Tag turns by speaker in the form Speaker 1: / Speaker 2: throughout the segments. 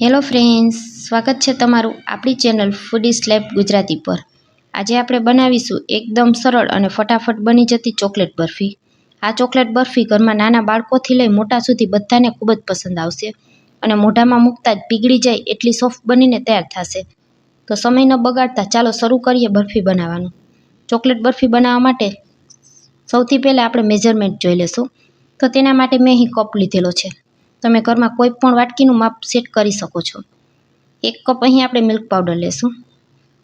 Speaker 1: Hello friends, સ્વાગત છે તમારું આપણી ચેનલ ફૂડી સ્લેબ ગુજરાતી પર. આજે આપણે બનાવીશું એકદમ સરળ અને ફટાફટ બની જતી ચોકલેટ બરફી. આ ચોકલેટ બરફી ઘરમાં નાના બાળકોથી લઈ મોટા સુધી બધાને ખૂબ જ પસંદ આવશે અને મોઢામાં મૂકતા જ પીગળી જાય એટલી સોફ્ટ બનીને તૈયાર થશે. તો સમય ન બગાડતા ચાલો શરૂ કરીએ બરફી બનાવવાનું. ચોકલેટ બરફી બનાવવા માટે સૌથી પહેલાં આપણે મેજરમેન્ટ જોઈ લેશું. તો તેના માટે મેં અહીં કપ લીધેલો છે. તમે ઘરમાં કોઈ પણ વાટકીનું માપ સેટ કરી શકો છો. એક કપ અહીં આપણે મિલ્ક પાવડર લેશું.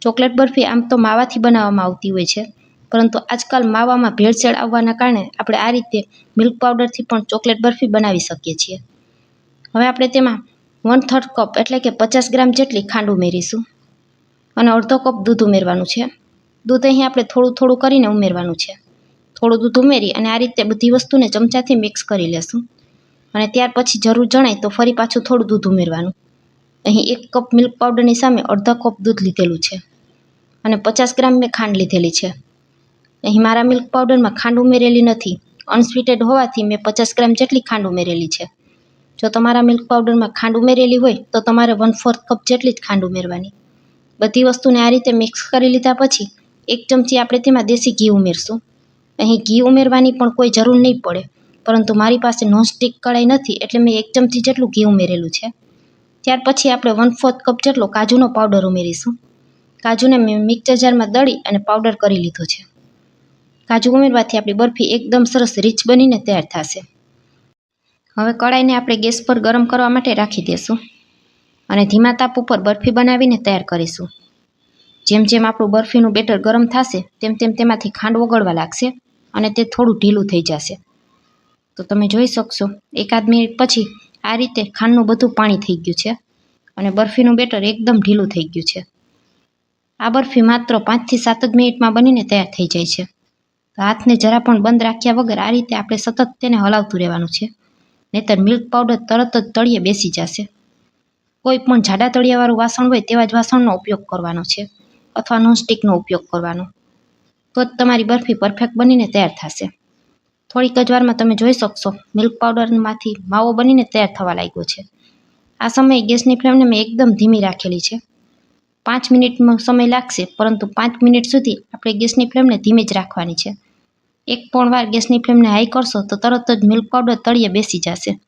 Speaker 1: ચોકલેટ બરફી આમ તો માવાથી બનાવવામાં આવતી હોય છે, પરંતુ આજકાલ માવામાં ભેળસેળ આવવાના કારણે આપણે આ રીતે મિલ્ક પાવડરથી પણ ચોકલેટ બરફી બનાવી શકીએ છીએ. હવે આપણે તેમાં વન થર્ડ કપ એટલે કે પચાસ ગ્રામ જેટલી ખાંડ ઉમેરીશું. અને અડધો કપ દૂધ ઉમેરવાનું છે. દૂધ અહીં આપણે થોડું થોડું કરીને ઉમેરવાનું છે. થોડું દૂધ ઉમેરી અને આ રીતે બધી વસ્તુને ચમચાથી મિક્સ કરી લેશું. અને ત્યાર પછી જરૂર જણાય તો ફરી પાછું થોડું દૂધ ઉમેરવાનું. અહીં એક કપ મિલ્ક પાવડરની સામે અડધા કપ દૂધ લીધેલું છે. અને પચાસ ગ્રામ મેં ખાંડ લીધેલી છે. અહીં મારા મિલ્ક પાવડરમાં ખાંડ ઉમેરેલી નથી. અનસ્વીટેડ હોવાથી મેં પચાસ ગ્રામ જેટલી ખાંડ ઉમેરેલી છે. જો તમારા મિલ્ક પાવડરમાં ખાંડ ઉમેરેલી હોય, તો તમારે વન ફોર્થ કપ જેટલી જ ખાંડ ઉમેરવાની. બધી વસ્તુને આ રીતે મિક્સ કરી લીધા પછી, એક ચમચી આપણે તેમાં દેશી ઘી ઉમેરશું. અહીં ઘી ઉમેરવાની પણ કોઈ જરૂર નહીં પડે. પરંતુ મારી પાસે નોનસ્ટિક કડાઈ નથી એટલે મેં એક ચમચી જેટલું ઘી ઉમેરેલું છે. ત્યાર પછી આપણે વન ફોર્થ કપ જેટલો કાજુનો પાવડર ઉમેરીશું. કાજુને મેં મિક્સર જારમાં દળી અને પાવડર કરી લીધો છે. કાજુ ઉમેરવાથી આપણી બરફી એકદમ સરસ રીચ બનીને તૈયાર થશે. હવે કડાઈને આપણે ગેસ પર ગરમ કરવા માટે રાખી દઈશું અને ધીમા તાપ ઉપર બરફી બનાવીને તૈયાર કરીશું. જેમ જેમ આપણું બરફીનું બેટર ગરમ થશે, તેમ તેમ તેમાંથી ખાંડ ઓગળવા લાગશે અને તે થોડું ઢીલું થઈ જશે. તો તમે જોઈ શકશો. એકાદ મિનિટ પછી આ રીતે ખાંડનું બધું પાણી થઈ ગયું છે અને બરફીનું બેટર એકદમ ઢીલું થઈ ગયું છે. આ બરફી માત્ર પાંચથી સાત જ મિનિટમાં બનીને તૈયાર થઈ જાય છે. તો હાથને જરા પણ બંધ રાખ્યા વગર આ રીતે આપણે સતત તેને હલાવતું રહેવાનું છે. નહીતર મિલ્ક પાવડર તરત જ તળિયે બેસી જશે. કોઈ પણ જાડા તળિયાવાળું વાસણ હોય તેવા જ વાસણનો ઉપયોગ કરવાનો છે અથવા નોનસ્ટિકનો ઉપયોગ કરવાનો. તો જ તમારી બરફી પરફેક્ટ બનીને તૈયાર થશે. થોડીક જ વારમાં તમે જોઈ શકશો. મિલ્ક પાવડરમાંથી માવો બનીને તૈયાર થવા લાગ્યો છે. આ સમયે ગેસની ફ્લેમને મેં એકદમ ધીમી રાખેલી છે. પાંચ મિનિટનો સમય લાગશે, પરંતુ પાંચ મિનિટ સુધી આપણે ગેસની ફ્લેમને ધીમી જ રાખવાની છે. એક પણ વાર ગેસની ફ્લેમને હાઈ કરશો, તો તરત જ મિલ્ક પાવડર તળિયે બેસી જશે.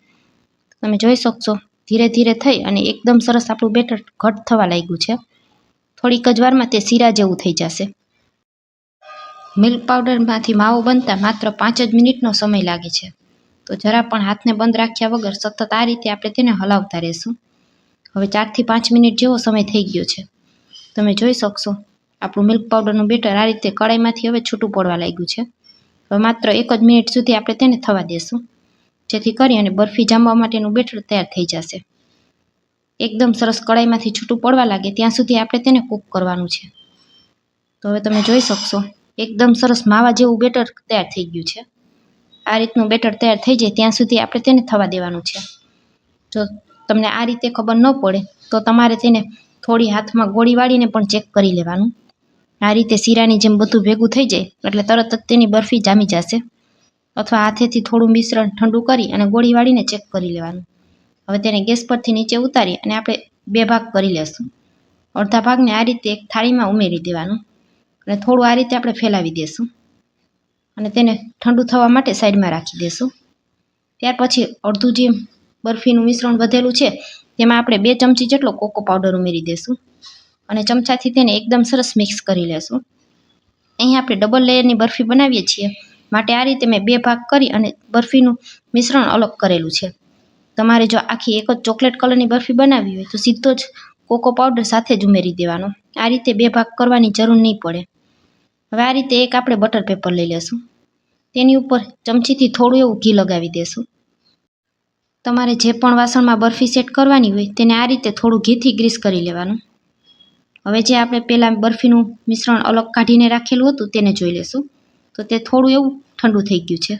Speaker 1: તમે જોઈ શકશો, ધીરે ધીરે થઈ અને એકદમ સરસ આપણું બેટર ઘટ થવા લાગ્યું છે. થોડીક જ વારમાં તે શીરા જેવું થઈ જશે. મિલ્ક પાવડરમાંથી માવો બનતા માત્ર પાંચ જ મિનિટનો સમય લાગે છે. તો જરા પણ હાથને બંધ રાખ્યા વગર સતત આ રીતે આપણે તેને હલાવતા રહેશું. હવે ચારથી પાંચ મિનિટ જેવો સમય થઈ ગયો છે. તમે જોઈ શકશો, આપણું મિલ્ક પાવડરનું બેટર આ રીતે કડાઈમાંથી હવે છૂટું પડવા લાગ્યું છે. હવે માત્ર એક જ મિનિટ સુધી આપણે તેને થવા દેશું. જેથી કરી અને બરફી જામવા માટેનું બેટર તૈયાર થઈ જશે. એકદમ સરસ કડાઈમાંથી છૂટું પડવા લાગે ત્યાં સુધી આપણે તેને કૂક કરવાનું છે. તો હવે તમે જોઈ શકશો એકદમ સરસ માવા જેવું બેટર તૈયાર થઈ ગયું છે. આ રીતનું બેટર તૈયાર થઈ જાય ત્યાં સુધી આપણે તેને થવા દેવાનું છે. જો તમને આ રીતે ખબર ન પડે, તો તમારે તેને થોડી હાથમાં ગોળી વાળીને પણ ચેક કરી લેવાનું. આ રીતે શીરાની જેમ બધું ભેગું થઈ જાય, એટલે તરત જ તેની બરફી જામી જશે. અથવા હાથેથી થોડું મિશ્રણ ઠંડુ કરી અને ગોળી વાળીને ચેક કરી લેવાનું. હવે તેને ગેસ પરથી નીચે ઉતારી અને આપણે બે ભાગ કરી લેશું. અડધા ભાગને આ રીતે એક થાળીમાં ઉમેરી દેવાનું. અને થોડું આ રીતે આપણે ફેલાવી દેશું. અને તેને ઠંડુ થવા માટે સાઈડમાં રાખી દેશું. ત્યાર પછી અડધું જે બરફીનું મિશ્રણ વધેલું છે, તેમાં આપણે બે ચમચી જેટલો કોકો પાવડર ઉમેરી દેશું. અને ચમચાથી તેને એકદમ સરસ મિક્સ કરી લેશું. અહીં આપણે ડબલ લેયરની બરફી બનાવીએ છીએ. માટે આ રીતે મેં બે ભાગ કરી અને બરફીનું મિશ્રણ અલગ કરેલું છે. તમારે જો આખી એક જ ચોકલેટ કલરની બરફી બનાવવી હોય તો સીધો જ કોકો પાવડર સાથે જ ઉમેરી દેવાનો. આ રીતે બે ભાગ કરવાની જરૂર નહીં પડે. હવે આ રીતે એક આપણે બટર પેપર લઈ લેશું. તેની ઉપર ચમચીથી થોડું એવું ઘી લગાવી દેશું. તમારે જે પણ વાસણમાં બરફી સેટ કરવાની હોય તેને આ રીતે થોડું ઘીથી ગ્રીસ કરી લેવાનું. હવે જે આપણે પહેલાં બરફીનું મિશ્રણ અલગ કાઢીને રાખેલું હતું તેને જોઈ લેશું. તો તે થોડું એવું ઠંડુ થઈ ગયું છે.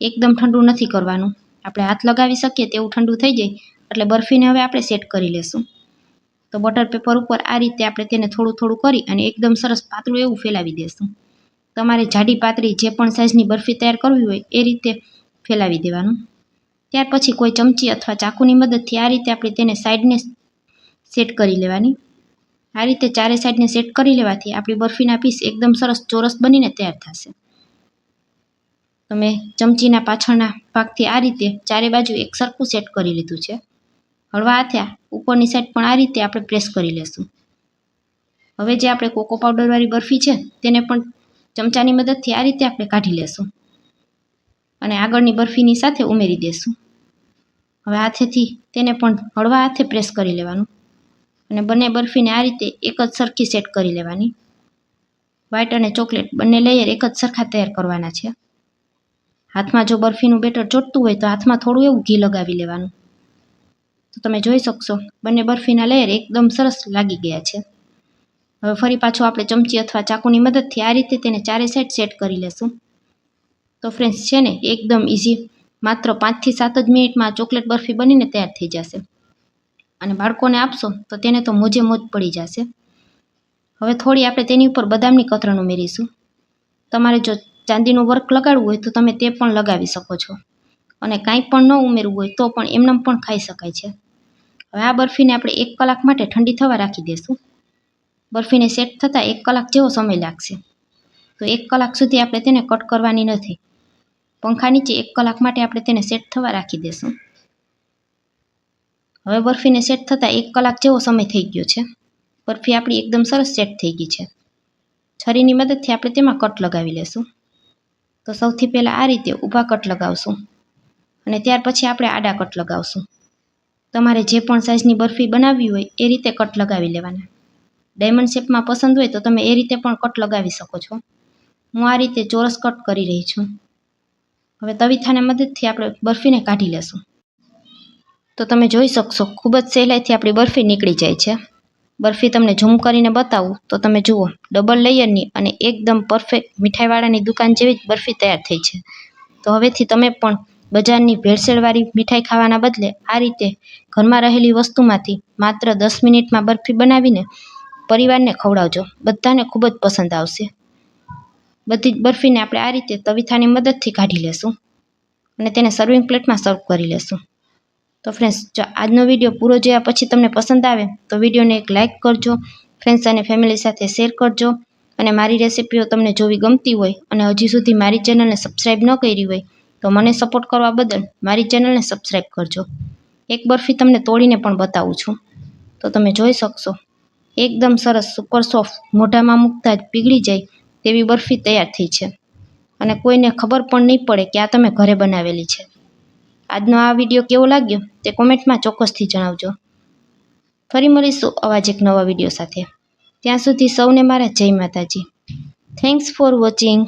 Speaker 1: એકદમ ઠંડુ નથી કરવાનું. આપણે હાથ લગાવી શકીએ તેવું ઠંડુ થઈ જાય એટલે બરફીને હવે આપણે સેટ કરી લેશું. તો બટર પેપર ઉપર આ રીતે આપણે તેને થોડું થોડું કરી અને એકદમ સરસ પાતળું એવું ફેલાવી દેશું. તમારે જાડી પાતળી જે પણ સાઇઝની બરફી તૈયાર કરવી હોય એ રીતે ફેલાવી દેવાનું. ત્યાર પછી કોઈ ચમચી અથવા ચાકુની મદદથી આ રીતે આપણે તેને સાઈડને સેટ કરી લેવાની. આ રીતે ચારે સાઈડને સેટ કરી લેવાથી આપણી બરફીના પીસ એકદમ સરસ ચોરસ બનીને તૈયાર થશે. તમે ચમચીના પાછળના ભાગથી આ રીતે ચારે બાજુ એક સરખું સેટ કરી લીધું છે. હળવા હાથે ઉપરની સાઈડ પણ આ રીતે આપણે પ્રેસ કરી લેશું. હવે જે આપણે કોકો પાવડરવાળી બરફી છે, તેને પણ ચમચાની મદદથી આ રીતે આપણે કાઢી લેશું. અને આગળની બરફીની સાથે ઉમેરી દેશું. હવે હાથેથી તેને પણ હળવા હાથે પ્રેસ કરી લેવાનું. અને બંને બરફીને આ રીતે એક જ સરખી સેટ કરી લેવાની. વ્હાઈટ અને ચોકલેટ બંને લેયર એક જ સરખા તૈયાર કરવાના છે. હાથમાં જો બરફીનું બેટર ચોટતું હોય તો હાથમાં થોડું એવું ઘી લગાવી લેવાનું. તો તમે જોઈ શકશો. બંને બરફીના લેયર એકદમ સરસ લાગી ગયા છે. હવે ફરી પાછું આપણે ચમચી અથવા ચાકુની મદદથી આ રીતે તેને ચારે સાઈડ સેટ કરી લેશું. તો ફ્રેન્ડ્સ છે ને, એકદમ ઇઝી માત્ર પાંચથી સાત જ મિનિટમાં ચોકલેટ બરફી બનીને તૈયાર થઈ જશે. અને બાળકોને આપશો તો તેને તો મોજે મોજ પડી જશે. હવે થોડી આપણે તેની ઉપર બદામની કતરણ ઉમેરીશું. તમારે જો ચાંદીનું વર્ક લગાડવું હોય તો તમે તે પણ લગાવી શકો છો. અને કાંઈ પણ ન ઉમેરવું હોય તો પણ એમનેમ પણ ખાઈ શકાય છે. હવે આ બરફીને આપણે એક કલાક માટે ઠંડી થવા રાખી દઈશું બરફીને સેટ થતાં એક કલાક જેવો સમય લાગશે. તો એક કલાક સુધી આપણે તેને કટ કરવાની નથી. પંખા નીચે એક કલાક માટે આપણે તેને સેટ થવા રાખી દઈશું હવે બરફીને સેટ થતાં એક કલાક જેવો સમય થઈ ગયો છે. બરફી આપણી એકદમ સરસ સેટ થઈ ગઈ છે. છરીની મદદથી આપણે તેમાં કટ લગાવી લેશું. તો સૌથી પહેલાં આ રીતે ઊભા કટ લગાવશું. અને ત્યાર પછી આપણે આડા કટ લગાવશું. તમારે જે પણ સાઇઝની બરફી બનાવવી હોય એ રીતે કટ લગાવી લેવાના. ડાયમંડ શેપમાં પસંદ હોય તો તમે એ રીતે પણ કટ લગાવી શકો છો. હું આ રીતે ચોરસ કટ કરી રહી છું. હવે તવીથાને મદદથી આપણે બરફીને કાઢી લેશું. તો તમે જોઈ શકશો, ખૂબ જ સહેલાઈથી આપણી બરફી નીકળી જાય છે. બરફી તમને ઝૂમ કરીને બતાવું, તો તમે જુઓ ડબલ લેયરની અને એકદમ પરફેક્ટ મીઠાઈવાળાની દુકાન જેવી જ બરફી તૈયાર થઈ છે. તો હવેથી તમે પણ બજારની ભેળસેળવાળી મીઠાઈ ખાવાના બદલે આ રીતે ઘરમાં રહેલી વસ્તુમાંથી માત્ર દસ મિનિટમાં બરફી બનાવીને પરિવારને ખવડાવજો. બધાને ખૂબ જ પસંદ આવશે. બધી જ બરફીને આપણે આ રીતે તવીથાની મદદથી કાઢી લેશું અને તેને સર્વિંગ પ્લેટમાં સર્વ કરી લેશું. તો ફ્રેન્ડ્સ જો આજનો વીડિયો પૂરો જોયા પછી તમને પસંદ આવે, તો વિડીયોને એક લાઇક કરજો ફ્રેન્ડ્સ અને ફેમિલી સાથે શેર કરજો અને મારી રેસિપીઓ તમને જોવી ગમતી હોય અને હજી સુધી મારી ચેનલને સબસ્ક્રાઈબ ન કરી હોય તો મને સપોર્ટ કરવા બદલ મારી ચેનલને સબસ્ક્રાઈબ કરજો. એક બરફી તમને તોડીને પણ બતાવું છું. તો તમે જોઈ શકશો, એકદમ સરસ સુપર સોફ્ટ મોઢામાં મૂકતા જ પીગળી જાય તેવી બરફી તૈયાર થઈ છે. અને કોઈને ખબર પણ નહીં પડે કે આ તમે ઘરે બનાવેલી છે. આજનો આ વીડિયો કેવો લાગ્યો તે કોમેન્ટમાં ચોક્કસથી જણાવજો. ફરી મળીશું અવાજ એક નવા વીડિયો સાથે. ત્યાં સુધી સૌને મારા જય માતાજી. Thanks for watching